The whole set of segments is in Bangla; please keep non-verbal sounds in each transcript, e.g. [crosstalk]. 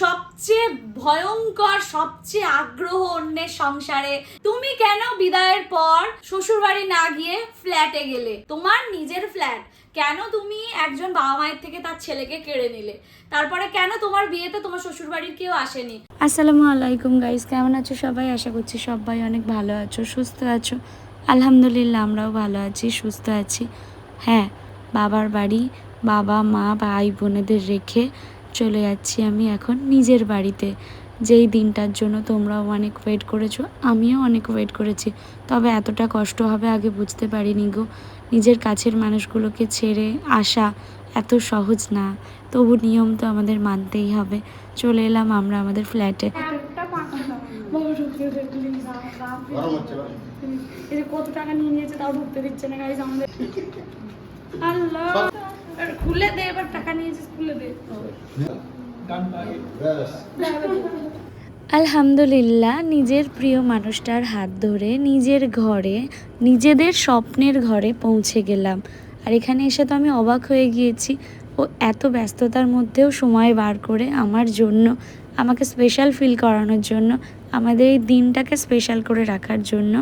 সবচেয়ে ভয়ঙ্কর, সবচেয়ে আগ্রহ অন্যের সংসারে। তুমি কেন বিদায়ের পর শ্বশুরবাড়ি না গিয়ে ফ্ল্যাটে গেলে? তোমার নিজের ফ্ল্যাট কেন তুমি একজন বাবা মায়ের থেকে তার ছেলেকে কেড়ে নিলে? তারপরে কেন তোমার বিয়েতে তোমার শ্বশুরবাড়ির কেউ আসেনি? আসসালামু আলাইকুম গাইস কেমন আছো সবাই? আশা করছি সবাই অনেক ভালো আছো, সুস্থ আছো। আলহামদুলিল্লাহ, আমরাও ভালো আছি, সুস্থ আছি। হ্যাঁ বাবার বাড়ি বাবা, মা, ভাই, বোনেদের রেখে চলে যাচ্ছি আমি এখন নিজের বাড়িতে। যেই দিনটার জন্য তোমরাও অনেক ওয়েট করেছ, আমিও অনেক ওয়েট করেছি। তবে এতটা কষ্ট হবে আগে বুঝতে পারিনি গো। নিজের কাছের মানুষগুলোকে ছেড়ে আসা এত সহজ না। তবু নিয়ম তো আমাদের মানতেই হবে। চলে এলাম আমরা আমাদের ফ্ল্যাটে কত টাকা নিয়ে নিয়েছে তাও ঢুকতে দিচ্ছে না গাইজ আমাদের খুলে দে, এবার টাকা খুলে দে। আলহামদুলিল্লাহ, নিজের প্রিয় মানুষটার হাত ধরে নিজের ঘরে, নিজেদের স্বপ্নের ঘরে পৌঁছে গেলাম। আর এখানে এসে তো আমি অবাক হয়ে গিয়েছি, ও এত ব্যস্ততার মধ্যেও সময় বার করে আমার জন্য, আমাকে স্পেশাল ফিল করানোর জন্য, আমাদের এই দিনটাকে স্পেশাল করে রাখার জন্য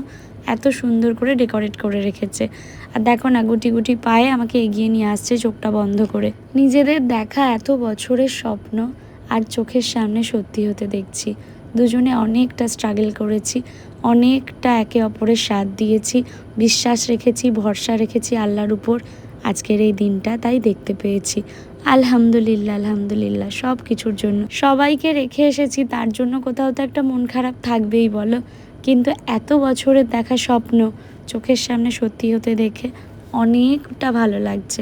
এত সুন্দর করে ডেকোরেট করে রেখেছে। আর দেখো না, গুটি গুটি পায়ে আমাকে এগিয়ে নিয়ে আসছে চোখটা বন্ধ করে। নিজেদের দেখা এত বছরের স্বপ্ন আর চোখের সামনে সত্যি হতে দেখছি। দুজনে অনেকটা স্ট্রাগল করেছি, অনেকটা একে অপরের সাথ দিয়েছি, বিশ্বাস রেখেছি, ভরসা রেখেছি আল্লাহর উপর। আজকের এই দিনটা তাই দেখতে পেয়েছি। আলহামদুলিল্লাহ আলহামদুলিল্লাহ সব কিছুর জন্য। সবাইকে রেখে এসেছি, তার জন্য কোথাও তো একটা মন খারাপ থাকবেই, বলো। কিন্তু এত বছরের দেখা স্বপ্ন চোখের সামনে সত্যি হতে দেখে অনেকটা ভালো লাগছে,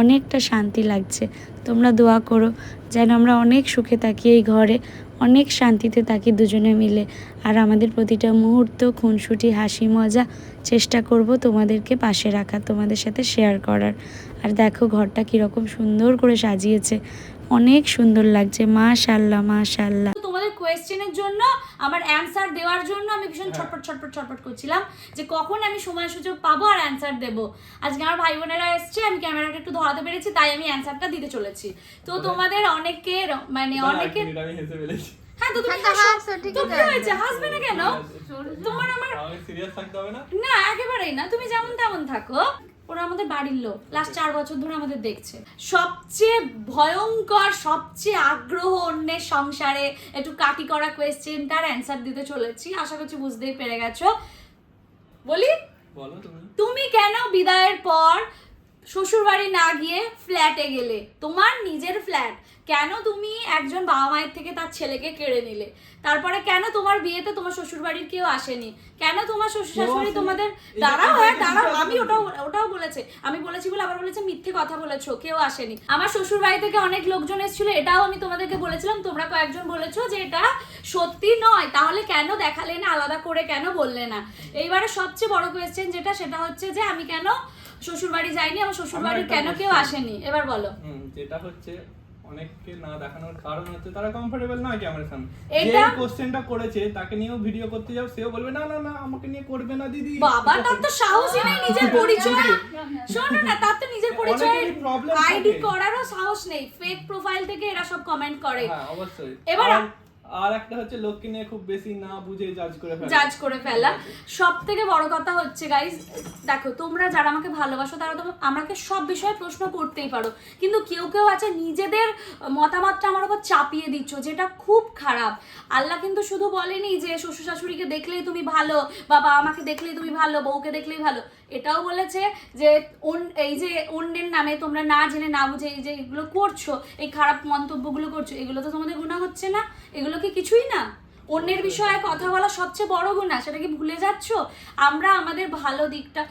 অনেকটা শান্তি লাগছে। তোমরা দোয়া করো যেন আমরা অনেক সুখে থাকি এই ঘরে, অনেক শান্তিতে থাকি দুজনে মিলে। আর আমাদের প্রতিটা মুহূর্ত, খুনসুটি, হাসি, মজা চেষ্টা করব তোমাদেরকে পাশে রাখার, তোমাদের সাথে শেয়ার করার। আর দেখো ঘরটা কীরকম সুন্দর করে সাজিয়েছে। অনেক সুন্দর লাগছে মাশাল্লাহ মাশাল্লাহ তো তোমাদের কোয়েশ্চেনের জন্য আমার অ্যান্সার দেওয়ার জন্য আমি ভীষণ ছটপট ছটপট ছটপট করছিলাম যে কখন আমি সময় সুযোগ পাবো আর অ্যান্সার দেবো। আজকে আমার ভাই বোনেরা এসছে আমি ক্যামেরাটা একটু ধরাতে পেরেছি তাই আমি অ্যান্সারটা দিতে চলেছি। তো তোমাদের অনেকের মানে অনেকের আমি হেসে ফেলেছি হ্যাঁ তো তুমি হাসো। তো কি হয়েছে? হাসবে না কেন? তোমার আমার আমাকে সিরিয়াস থাকতে হবে না? না একেবারেই না তুমি যেমন তেমন থাকো। ওরা আমাদের বাড়ির লোক। লাস্ট চার বছর ধরে আমাদের দেখছে। সবচেয়ে ভয়ঙ্কর সবচেয়ে আগ্রহ অন্যের সংসারে একটু কাটি করা কোয়েশ্চেন তার অ্যান্সার দিতে চলেছি। আশা করছি বুঝতেই পেরে গেছো। বলি তুমি। তুমি কেন বিদায়ের পর শ্বশুরবাড়ি না গিয়ে ফ্ল্যাটে গেলে তোমার নিজের ফ্ল্যাট কেন তুমি একজন বাবা মায়ের থেকে তার ছেলেকে কেড়ে নিলে? তারপরে কেন তোমার বিয়েতে তোমার শ্বশুরবাড়ির কেউ আসেনি? কেন তোমার শ্বশুর শাশুড়ি তোমাদের দাঁড়াও হ্যাঁ দাঁড়াও আমি ওটাও ওটাও বলেছে আমি বলেছি বলে আবার বলেছে মিথ্যে কথা বলেছ কেউ আসেনি। আমার শ্বশুর বাড়ি থেকে অনেক লোকজন এসেছিল এটাও আমি তোমাদেরকে বলেছিলাম তোমরা কয়েকজন বলেছ যে এটা সত্যি নয় তাহলে কেন দেখালে না আলাদা করে কেন বললে না? এইবারে সবচেয়ে বড় কোয়েশ্চেন যেটা সেটা হচ্ছে যে আমি কেন শ্বশুর বাড়ি যাইনি আমার শ্বশুর একটা কেন কেউ আসেনি? এবার বলো। যেটা হচ্ছে অনেককে না দেখানোর কারণ হচ্ছে তারা কমফোর্টেবল নয় ক্যামেরার সামনে। যে কোশ্চেনটা করেছে তাকে নিয়েও ভিডিও করতে যাও সেও বলবে না না না আমাকে নিয়ে করবে না দিদি। বাবা তার তো সাহসই নেই নিজের [laughs] পরিচয়। শোনো না তার তো নিজের পরিচয় আইডি করারও সাহস নেই। ফেক প্রোফাইল থেকে এরা সব কমেন্ট করে। হ্যাঁ অবশ্যই। এবার- আর- একটা হচ্ছে লোককে নিয়ে খুব বেশি না বুঝে জাজ করে ফেলে। জাজ করে ফেলা। সব থেকে বড় কথা হচ্ছে গাইজ দেখো, তোমরা যারা আমাকে ভালোবাসো, তারা তো আমাকে সব বিষয়ে প্রশ্ন করতেই পারো। কিন্তু কেউ কেউ আছে, নিজেদের মতামতটা আমার উপর চাপিয়ে দিচ্ছ, যেটা খুব খারাপ। আল্লাহ কিন্তু শুধু বলেনি যে শ্বশুর শাশুড়িকে দেখলেই তুমি ভালো বাবা মাকে দেখলেই তুমি ভালো, বউকে দেখলেই ভালো। এটাও বলেছে যে এই যে অন্যের নামে তোমরা না জেনে না বুঝে এই যে এগুলো করছ এই খারাপ মন্তব্যগুলো করছ এগুলো তো তোমাদের গুণা হচ্ছে না এগুলো কি কিছুই না? অন্যের বিষয়ে কথা বলা সবচেয়ে বড় গুণা সেটা কি ভুলে যাচ্ছ? আমরা আমাদের ভালো দিকটা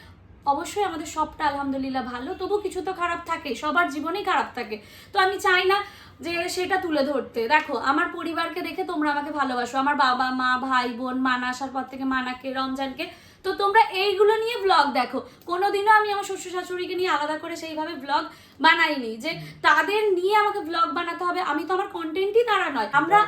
অবশ্যই আমাদের সবটা আলহামদুলিল্লাহ ভালো তবু কিছু তো খারাপ থাকে সবার জীবনেই খারাপ থাকে। তো আমি চাই না যে সেটা তুলে ধরতে। দেখো আমার পরিবারকে দেখে তোমরা আমাকে ভালোবাসো আমার বাবা মা ভাই বোন মানা আসার পর থেকে মানাকে রমজানকে তো তোমরা এইগুলো নিয়ে ব্লগ দেখো। কোনোদিনও আমি আমার শ্বশুর শাশুড়িকে নিয়ে আলাদা করে সেইভাবে ব্লগ বানাইনি যে তাদের নিয়ে আমাকে ব্লগ বানাতে হবে। আমি তো আমার কন্টেন্টই তারা নয়। আমরা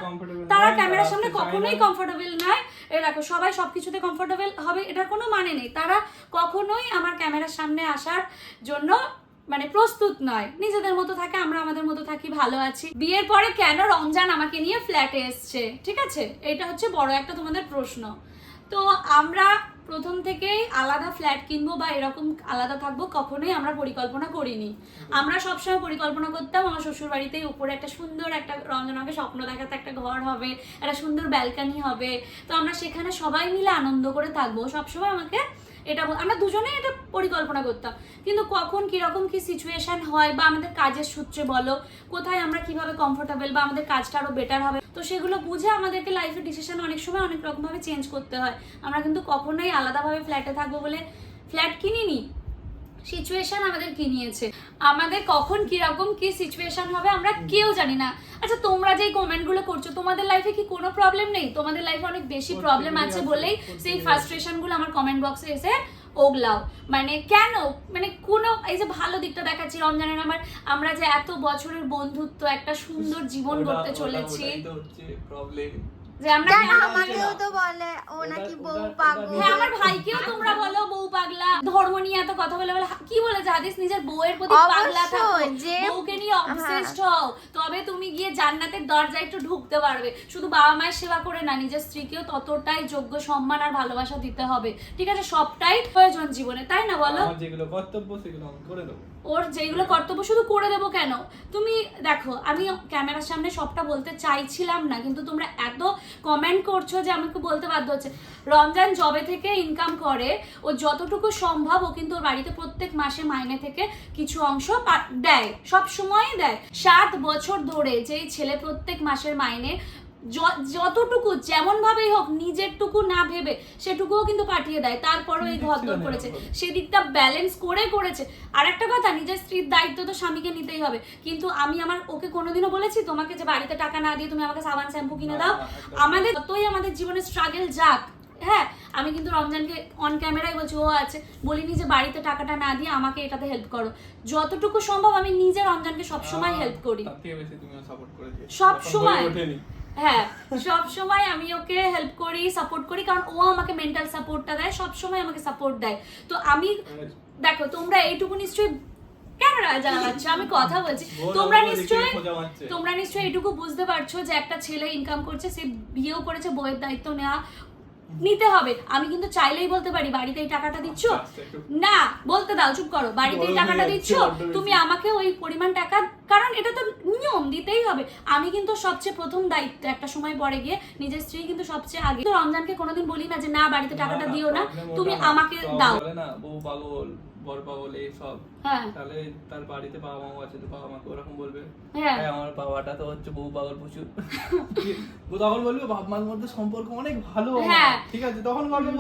তারা ক্যামেরার সামনে কখনোই। কমফোর্টেবল নয়। এ দেখো সবাই সব কিছুতে কমফোর্টেবল হবে এটার কোনো মানে নেই। তারা কখনোই আমার ক্যামেরার সামনে আসার জন্য মানে প্রস্তুত নয়। নিজেদের মতো থাকে আমরা আমাদের মতো থাকি ভালো আছি। বিয়ের পরে কেন রমজান আমাকে নিয়ে ফ্ল্যাটে এসছে? ঠিক আছে? এটা হচ্ছে বড় একটা তোমাদের প্রশ্ন। তো আমরা প্রথম থেকেই আলাদা ফ্ল্যাট কিনবো বা এরকম আলাদা থাকব কখনোই আমরা পরিকল্পনা করিনি। আমরা সবসময় পরিকল্পনা করতাম আমার শ্বশুর বাড়িতে উপরে একটা সুন্দর একটা রঞ্জনাকে স্বপ্ন দেখাতে একটা ঘর হবে, একটা সুন্দর ব্যালকানি হবে। তো আমরা সেখানে সবাই মিলে আনন্দ করে থাকব। সবসময় আমাকে এটা আমরা দুজনেই এটা পরিকল্পনা করতাম। কিন্তু কখন কীরকম কি সিচুয়েশন হয় বা আমাদের কাজের সূত্রে বলো, কোথায় আমরা কীভাবে কমফোর্টেবল বা আমাদের কাজটা আরও বেটার হবে, তো সেগুলো বুঝে আমাদেরকে লাইফের ডিসিশন অনেক সময় অনেক রকমভাবে চেঞ্জ করতে হয়। আমরা কিন্তু কখনোই আলাদাভাবে ফ্ল্যাটে থাকব বলে ফ্ল্যাট কিনিনি সিচুয়েশন আমাদের কি নিয়েছে? আমাদের কখন কীরকম কি সিচুয়েশন হবে আমরা কেউ জানি না। আচ্ছা তোমরা যেই কমেন্টগুলো করছ তোমাদের লাইফে কি কোনো প্রবলেম নেই? তোমাদের লাইফে অনেক বেশি প্রবলেম আছে বলেই সেই। ফ্রাস্ট্রেশনগুলো আমার কমেন্ট বক্সে এসে ওগলাও। মানে কেন? মানে কোনো এই যে ভালো দিকটা দেখাচ্ছি রমজানের আমার আমরা যে এত বছরের বন্ধুত্ব একটা সুন্দর [laughs] জীবন করতে চলেছি। যে আমরা আমাকেও তো বলে ও নাকি বউ পাগল। হ্যাঁ আমার ভাইকেও তোমরা বলো বউ পাগলা। ধর্ম নিয়ে এত কথা বলে বলে কি বলেছে হাদিস নিজের বউয়ের প্রতি পাগলা থাকো। যে- বউকে নিয়ে অবসেসড হও। তবে তুমি গিয়ে জান্নাতের দরজায় একটু ঢুকতে পারবে। শুধু বাবা মায়ের সেবা করে না নিজের স্ত্রীকেও ততটাই যোগ্য সম্মান আর ভালোবাসা দিতে হবে। ঠিক আছে সবটাই প্রয়োজন জীবনে তাই না বলো? যেগুলো কর্তব্য সেগুলো আমি করে দেবো। ওর যেগুলো কর্তব্য শুধু করে দেবো কেন? তুমি দেখো আমি ক্যামেরার সামনে সবটা বলতে চাইছিলাম না কিন্তু তোমরা এত কমেন্ট করছ যে আমাকে বলতে বাধ্য হচ্ছে। রমজান জবে থেকে ইনকাম করে, ও যতটুকু সম্ভব ও কিন্তু ওর বাড়িতে প্রত্যেক মাসে মাইনে থেকে কিছু অংশ দেয় সব সময়ই দেয়। সাত বছর ধরে যেই ছেলে প্রত্যেক মাসের মাইনে যতটুকু যেমন ভাবেই হোক নিজেরটুকু না ভেবে সেটুকুও কিন্তু পাঠিয়ে দেয়। তারপরও এই ঘর দর করেছে। সেদিকটা ব্যালেন্স করে করেছে। আর একটা কথা নিজের স্ত্রীর দায়িত্ব তো স্বামীকে নিতেই হবে। কিন্তু আমি আমার ওকে কোনোদিনও বলেছি তোমাকে যে বাড়িতে টাকা না দিয়ে তুমি আমাকে সাবান শ্যাম্পু কিনে দাও। আমাদের যতই আমাদের জীবনে স্ট্রাগল যাক হ্যাঁ আমি কিন্তু রমজানকে অন ক্যামেরায় বলছি ও আছে বলিনি যে বাড়িতে টাকাটা না দিয়ে আমাকে এটাতে হেল্প করো। যতটুকু সম্ভব আমি নিজে রমজানকে সবসময় হেল্প করি। সব সময়। হয়ে সব সময় আমি ওকে হেল্প করি সাপোর্ট করি কারণ ও আমাকে মেন্টাল সাপোর্টটা দেয় সব সময় আমাকে সাপোর্ট দেয়। তো আমি দেখো তোমরা এইটুকু নিশ্চয়ই কেন রাজা লাগাচ্ছ আমি কথা বলছি। তোমরা নিশ্চয়ই। তোমরা নিশ্চয়ই এইটুকু বুঝতে পারছ যে একটা ছেলে ইনকাম করছে সে বিয়েও করেছে বইয়ের দায়িত্ব নেওয়া নিতে হবে। আমি কিন্তু চাইলেই বলতে পারি বাড়িতে এই টাকাটা দিচ্ছ? আস্তে একটু- না বলতে দাও চুপ করো। বাড়িতে এই টাকাটা দিচ্ছ। তুমি আমাকে ওই পরিমাণ টাকা কারণ এটা তো নিয়ম দিতেই হবে। আমি কিন্তু সবচেয়ে প্রথম দায়িত্ব একটা সময় পরে গিয়ে নিজের স্ত্রী কিন্তু সবচেয়ে আগে। তো রমজানকে কোনোদিন বলি না যে না বাড়িতে টাকাটা দিও না তুমি আমাকে দাও। বলে না বউ পাগল বর পাগল এই সব হ্যাঁ। তাহলে তার বাড়িতে বাবা মাও আছে তো বাবা মাকে ওরকম বলবে হ্যাঁ। আমার বাবাটা তো হচ্ছে বউ পাগল প্রচুর। তখন বলবে বাপ মার মধ্যে সম্পর্ক অনেক ভালো হ্যাঁ। ঠিক আছে তখন বলবে-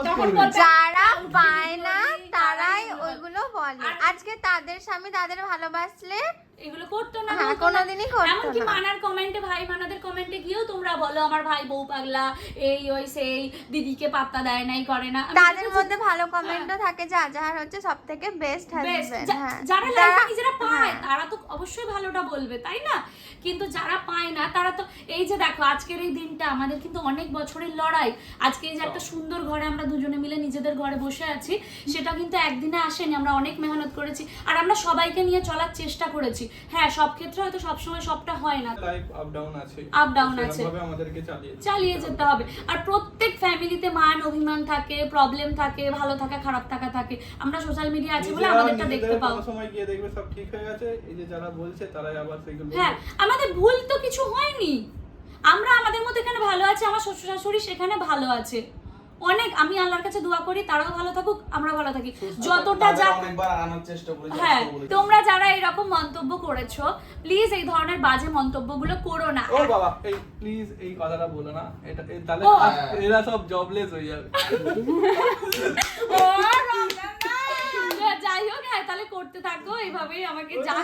যারা পায় না তারাই ওইগুলো বলে। আজকে তাদের স্বামী তাদের ভালোবাসলে এগুলো করতো না হ্যাঁ, বলতো না। কোনোদিনই এমনকি মানার কমেন্টে ভাই মানাদের কমেন্টে গিয়েও তোমরা বলো আমার ভাই বউ পাগলা এই ওই সেই দিদিকে পাত্তা দেয় নাই করে না। তাদের মধ্যে ভালো কমেন্টও থাকে যে আজাহার হচ্ছে সব থেকে বেস্ট. হাজবেন্ড হ্যাঁ। যারা লাইফে নিজেরা পায় হ্যাঁ। তারা তো অবশ্যই ভালোটা বলবে তাই না? কিন্তু যারা পায় না তারা তো এই যে দেখো আজকের এই দিনটা আমাদের কিন্তু অনেক বছরের লড়াই। আজকে এই যে একটা সুন্দর ঘরে আমরা দুজনে মিলে নিজেদের ঘরে বসে আছি সেটা কিন্তু একদিনে আসেনি আমরা অনেক মেহনত করেছি আর আমরা সবাইকে নিয়ে চলার চেষ্টা করেছি। হ্যাঁ সব ক্ষেত্রে হয়তো সবসময় সবটা হয় না। আপ ডাউন আছে। আমাদেরকে চালিয়ে যেতে চালিয়ে যেতে হবে। আর প্রত্যেক ফ্যামিলিতে মান অভিমান থাকে প্রবলেম থাকে ভালো থাকা খারাপ থাকা থাকে। আমরা সোশ্যাল মিডিয়া আছে বলে আমাদেরটা দেখতে কোনো সময় গিয়ে দেখবে সব ঠিক হয়ে গেছে। এই যে যারা বলছে তারাই আবার সেগুলো হ্যাঁ আমাদের ভুল তো কিছু হয়নি। আমরা আমাদের মধ্যে এখানে ভালো আছে আমার শ্বশুর শাশুড়ি সেখানে ভালো আছে। অনেক আমি আল্লাহর কাছে দোয়া করি তারাও ভালো থাকুক আমরাও ভালো থাকি। যতটা যা হ্যাঁ তোমরা যারা এরকম মন্তব্য করেছ প্লিজ এই ধরনের বাজে মন্তব্যগুলো করো না। ও বাবা এই প্লিজ এই কথাটা বলো না। এটা তাহলে এরা সব জবলেস হয়ে যাবে ও, রমজান না। যাই হোক হ্যাঁ তাহলে করতে থাকো এইভাবেই আমাকে যা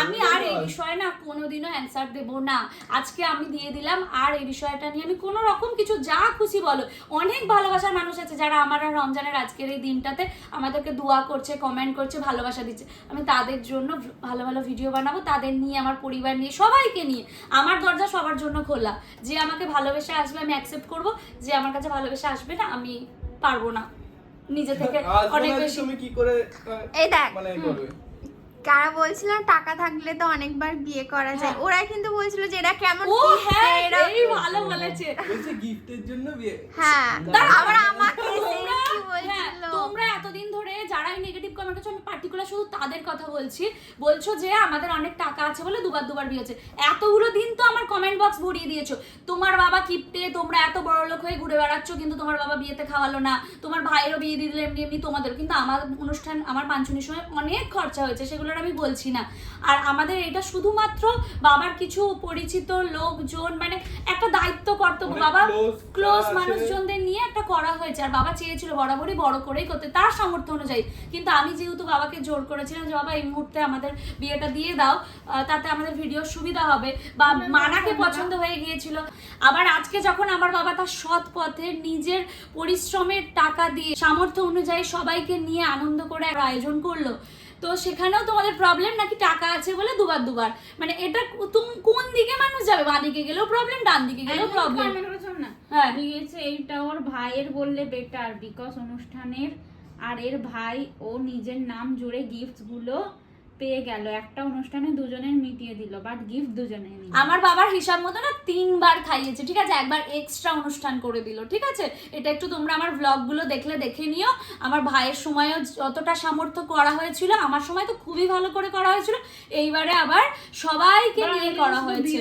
আমি আর এই বিষয়ে না কোনোদিনও অ্যান্সার দেব না। আজকে আমি দিয়ে দিলাম আর এই বিষয়টা নিয়ে আমি কোনো রকম কিছু যা খুশি বলো। অনেক ভালোবাসার মানুষ আছে যারা আমার আর রমজানের আজকের এই দিনটাতে আমাদেরকে দোয়া করছে কমেন্ট করছে ভালোবাসা দিচ্ছে। আমি তাদের জন্য ভালো ভালো ভিডিও বানাবো তাদের নিয়ে আমার পরিবার নিয়ে সবাইকে নিয়ে। আমার দরজা সবার জন্য খোলা। যে আমাকে ভালোবেসে আসবে আমি অ্যাকসেপ্ট করব। যে আমার কাছে ভালোবেসে আসবে না আমি পারব না। নিজে থেকে অনেক বেশি। তুমি কি করে এই দেখ মানে করবে? কারা বলছিল টাকা থাকলে তো অনেকবার বিয়ে করা যায়। হ্যাঁ। ওরা কিন্তু বলছিল যে এটা কেমন ও হ্যাঁ এই ভালো বলেছে। বলছে গিফটের জন্য বিয়ে। হ্যাঁ। দাঁড়াও। আবার আমাকে কি হ্যাঁ, বলছিল? তোমরা এতদিন ধরে যারাই নেগেটিভ কমেন্ট করছ আমি পার্টিকুলার শুধু তাদের কথা বলছি। বলছো যে আমাদের অনেক টাকা আছে বলে দুবার দুবার বিয়ে হচ্ছে এতগুলো দিন তো আমার কমেন্ট বক্স ভরিয়ে দিয়েছ। তোমার বাবা কিপটে তোমরা এত বড় লোক হয়ে ঘুরে বেড়াচ্ছ কিন্তু তোমার বাবা বিয়েতে খাওয়ালো না। তোমার ভাইয়েরও বিয়ে দিয়ে দিল এমনি এমনি তোমাদের। কিন্তু আমার অনুষ্ঠান আমার পাঞ্চনির সময় অনেক খরচা হয়েছে সেগুলোর আমি বলছি না। আর আমাদের এটা শুধুমাত্র বাবার কিছু পরিচিত লোকজন মানে একটা দায়িত্ব কর্তব্য। বাবা ক্লোজ মানুষজনদের নিয়ে একটা করা হয়েছে। আর বাবা চেয়েছিল বরাবরই বড় করেই করতে। তার সামর্থ্য অনুযায়ী কিন্তু আমি যেহেতু বাবাকে জোর করেছিলাম যে বাবা এই মুহূর্তে আমাদের বিয়েটা দিয়ে দাও তাতে আমাদের ভিডিওর সুবিধা হবে। বা মানাকে পছন্দ হয়ে গিয়েছিল। আবার আজকে যখন আমার বাবা তার সৎ পথে নিজের পরিশ্রমের টাকা দিয়ে সামর্থ্য অনুযায়ী সবাইকে নিয়ে আনন্দ করে আয়োজন করল তো সেখানেও তোমাদের প্রবলেম নাকি টাকা আছে বলে দুবার দুবার? মানে এটা তুমি কোন দিকে মানুষ যাবে? বাঁ দিকে গেলেও প্রবলেম ডান দিকে গেলেও প্রবলেম হ্যাঁ। এইটা ওর ভাইয়ের বললে বেটার বিকজ অনুষ্ঠানের আর এর ভাই ও নিজের নাম জুড়ে গিফটগুলো পেয়ে গেল। একটা অনুষ্ঠানে দুজনের মিটিয়ে দিল বাট গিফট দুজনে আমার বাবার হিসাব মতো না তিনবার খাইয়েছে ঠিক আছে? একবার এক্সট্রা অনুষ্ঠান করে দিল ঠিক আছে? এটা একটু তোমরা আমার ব্লগগুলো দেখলে দেখে নিও। আমার ভাইয়ের সময়ও যতটা সামর্থ্য করা হয়েছিল আমার সময় তো খুবই ভালো করে করা হয়েছিল। এইবারে আবার সবাইকে নিয়ে করা হয়েছে।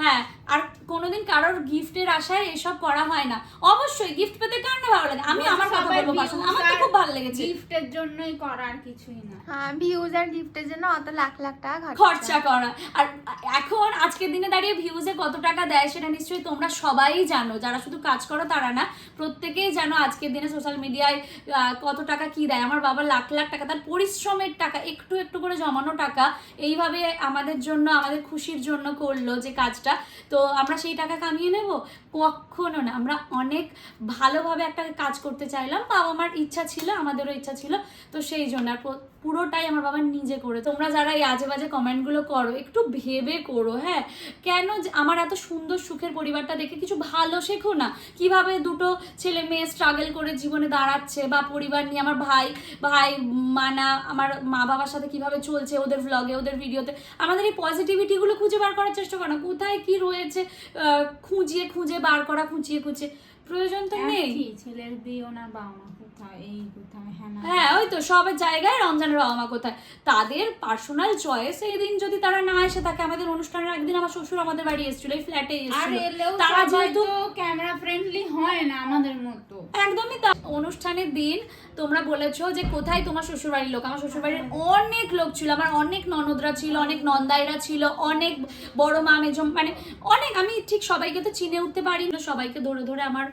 হ্যাঁ আর কোনোদিন কারোর গিফটের আশায় এসব করা হয় না। অবশ্যই গিফট পেতে কার না ভালো লাগে? আমি আমার কথা বলব পাশাপাশি আমার তো খুব ভালো লেগেছে। গিফটের জন্যই করার কিছুই না। হ্যাঁ ভিউজ আর গিফটের জন্য অত লাখ লাখ টাকা খরচা। করা। আর এখন আজকের দিনে দাঁড়িয়ে ভিউজে কত টাকা দেয় সেটা নিশ্চয়ই তোমরা সবাই জানো। যারা শুধু কাজ করো তারা না। প্রত্যেকেই জানো আজকের দিনে সোশ্যাল মিডিয়ায় কত টাকা কি দেয়। আমার বাবা লাখ লাখ টাকা তার পরিশ্রমের টাকা একটু একটু করে জমানো টাকা এইভাবে আমাদের জন্য আমাদের খুশির জন্য করল যে কাজটা। তো আমরা সেই টাকা কামিয়ে নেব? কখনো না। আমরা অনেক ভালোভাবে একটা কাজ করতে চাইলাম। বাবা মার ইচ্ছা ছিল, আমাদেরও ইচ্ছা ছিল, তো সেই জন্য আর পুরোটাই আমার বাবা নিজে করে। তোমরা যারা এই আজে বাজে কমেন্টগুলো করো একটু ভেবে করো হ্যাঁ? কেন আমার এত সুন্দর সুখের পরিবারটা দেখে কিছু ভালো শেখো না? কীভাবে দুটো ছেলে মেয়ে স্ট্রাগল করে জীবনে দাঁড়াচ্ছে বা পরিবার নিয়ে আমার ভাই ভাই মানা আমার মা বাবার সাথে কীভাবে চলছে ওদের ভ্লগে ওদের ভিডিওতে আমাদের এই পজিটিভিটিগুলো খুঁজে বার করার চেষ্টা করো না। কোথায় কি রয়েছে খুঁজিয়ে খুঁজে বার করা খুঁচিয়ে খুঁচিয়ে। প্রয়োজন তো নেই। ছেলের বিয়ে না বাবা এই হ্যাঁ হ্যাঁ ওই তো সবের জায়গায় রমজানের বাবা মা কোথায়। তাদের পার্সোনাল চয়েস এই দিন যদি তারা না এসে থাকে আমাদের অনুষ্ঠানের একদিন আমার শ্বশুর আমাদের বাড়ি এসেছিল এই ফ্ল্যাটে আর এসেছিল তারা যেহেতু ক্যামেরা ফ্রেন্ডলি হয় না আমাদের মতো। একদমই তা। অনুষ্ঠানের দিন তোমরা বলেছ যে কোথায় তোমার শ্বশুরবাড়ির লোক? আমার শ্বশুরবাড়ির অনেক লোক ছিল আমার অনেক ননদরা ছিল অনেক নন্দাইরা ছিল অনেক বড় মা মেজম মানে অনেক। আমি ঠিক সবাইকে তো চিনে উঠতে পারি না সবাইকে ধরে ধরে আমার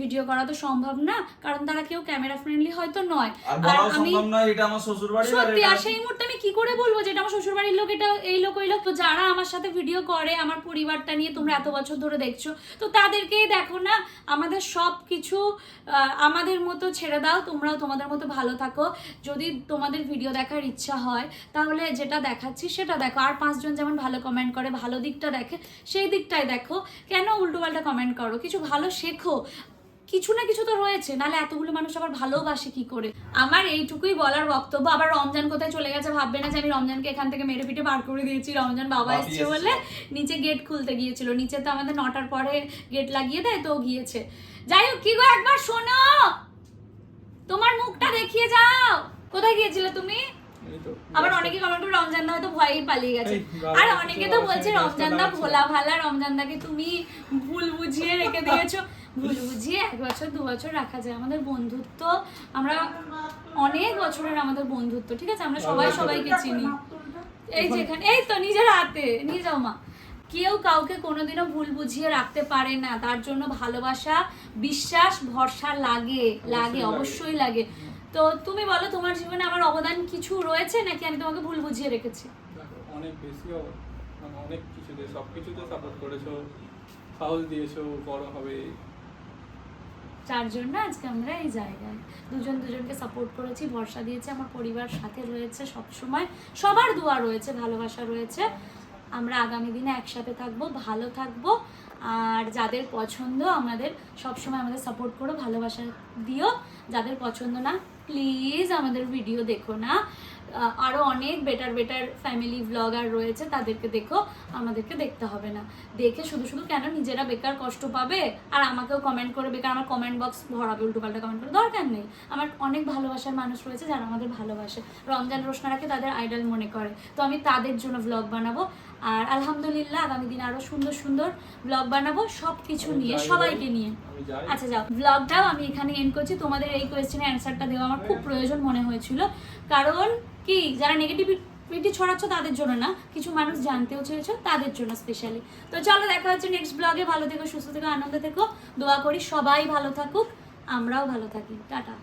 ভিডিও করা তো সম্ভব না কারণ তারা কেউ ক্যামেরা ফ্রেন্ডলি হয়তো নয়। আর আমি এটা আমার শ্বশুর বাড়ি সত্যি আর সেই মুহূর্তে আমি কি করে বলব যে এটা আমার শ্বশুর বাড়ির লোক এটা এই লোক ওই লোক? তো যারা আমার সাথে ভিডিও করে আমার পরিবারটা নিয়ে তোমরা এত বছর ধরে দেখছ তো তাদেরকেই দেখো না আমাদের সব কিছু আমাদের মতো ছেড়ে দাও তোমরাও তোমাদের মতো ভালো থাকো। যদি তোমাদের ভিডিও দেখার ইচ্ছা হয় তাহলে যেটা দেখাচ্ছি সেটা দেখো। আর পাঁচজন যেমন ভালো কমেন্ট করে ভালো দিকটা দেখে সেই দিকটাই দেখো। কেন উল্টোপাল্টা কমেন্ট করো? কিছু ভালো শেখো। কিছু না কিছু তো রয়েছে নাহলে এতগুলো মানুষ আবার ভালোবাসে কি করে? আমার এইটুকুই বলার বক্তব্য। আবার রমজান কোথায় চলে গেছে ভাববে না যে আমি রমজানকে এখান থেকে মেরে পিটে বার করে দিয়েছি রমজান বাবা এসছে। বলে নিচে গেট খুলতে গিয়েছিল। নিচে তো আমাদের নটার পরে গেট লাগিয়ে দেয় তো গিয়েছে। যাই হোক কি গো একবার শোনো! তোমার মুখটা দেখিয়ে যাও! কোথায় গিয়েছিলে তুমি? আবার অনেকে কমেন্ট করে রমজান দা হয়তো ভয়েই পালিয়ে গেছে। আর অনেকে তো বলছে রমজান দা ভোলা ভালা রমজান দাকে তুমি ভুল বুঝিয়ে রেখে দিয়েছ। ভুল বুঝিয়ে এক বছর দু বছর রাখা যায়। আমাদের বন্ধুত্ব আমরা অনেক বছরের আমাদের বন্ধুত্ব ঠিক আছে? আমরা সবাই সবাইকে চিনি। এই যেখানে এই তো নিজের হাতে নিয়ে যাও মা। কেউ কাউকে কোনোদিনও ভুল বুঝিয়ে রাখতে পারে না। তার জন্য ভালোবাসা বিশ্বাস ভরসা লাগে লাগে অবশ্যই লাগে। তো তুমি বলো তোমার জীবনে আমার অবদান কিছু রয়েছে নাকি আমি তোমাকে ভুল বুঝিয়ে রেখেছি? অনেক বেশি মানে অনেক কিছুতে সব কিছুতে সাপোর্ট করেছ সাহস দিয়েছ বড় হবে। যার জন্য আজকে আমরা এই জায়গায়। দুজন দুজনকে সাপোর্ট করেছি, ভরসা দিয়েছি, আমার পরিবার সাথে রয়েছে সব সময় সবার দোয়া রয়েছে, ভালোবাসা রয়েছে। আমরা আগামী দিনে একসাথে থাকব, ভালো থাকব। আর যাদের পছন্দ আমাদের সব সময় আমাদের সাপোর্ট করো, ভালোবাসা দিও। যাদের পছন্দ না প্লিজ আমাদের ভিডিও দেখো না। আহ, আরও অনেক বেটার বেটার ফ্যামিলি ব্লগার রয়েছে তাদেরকে দেখো আমাদেরকে দেখতে হবে না। দেখে শুধু শুধু কেন নিজেরা বেকার কষ্ট পাবে? আর আমাকেও কমেন্ট করে বেকার আমার কমেন্ট বক্স ভরাবে উল্টোপাল্টা কমেন্ট করে দরকার নেই। আমার অনেক ভালোবাসার মানুষ রয়েছে যারা আমাদের ভালোবাসে। রমজান রোশনারাকে তাদের আইডল মনে করে। তো আমি তাদের জন্য ব্লগ বানাবো। আর আলহামদুলিল্লাহ আগামী দিনে আরও সুন্দর সুন্দর ব্লগ বানাবো সব কিছু নিয়ে সবাইকে নিয়ে। আচ্ছা যাও। ব্লগটাও আমি এখানে এন্ড করছি। তোমাদের এই কোয়েশ্চেনের অ্যান্সারটা দেওয়া আমার খুব প্রয়োজন মনে হয়েছিল। কারণ কি, যারা নেগেটিভিটি ছড়াচ্ছ তাদের জন্য না, কিছু মানুষ জানতেও চেয়েছ তাদের জন্য স্পেশালি তো চলো দেখা হচ্ছে নেক্সট ব্লগে ভালো থেকো, সুস্থ থেকো, আনন্দ থেকো, দোয়া করি সবাই ভালো থাকুক, আমরাও ভালো থাকি। টাটা।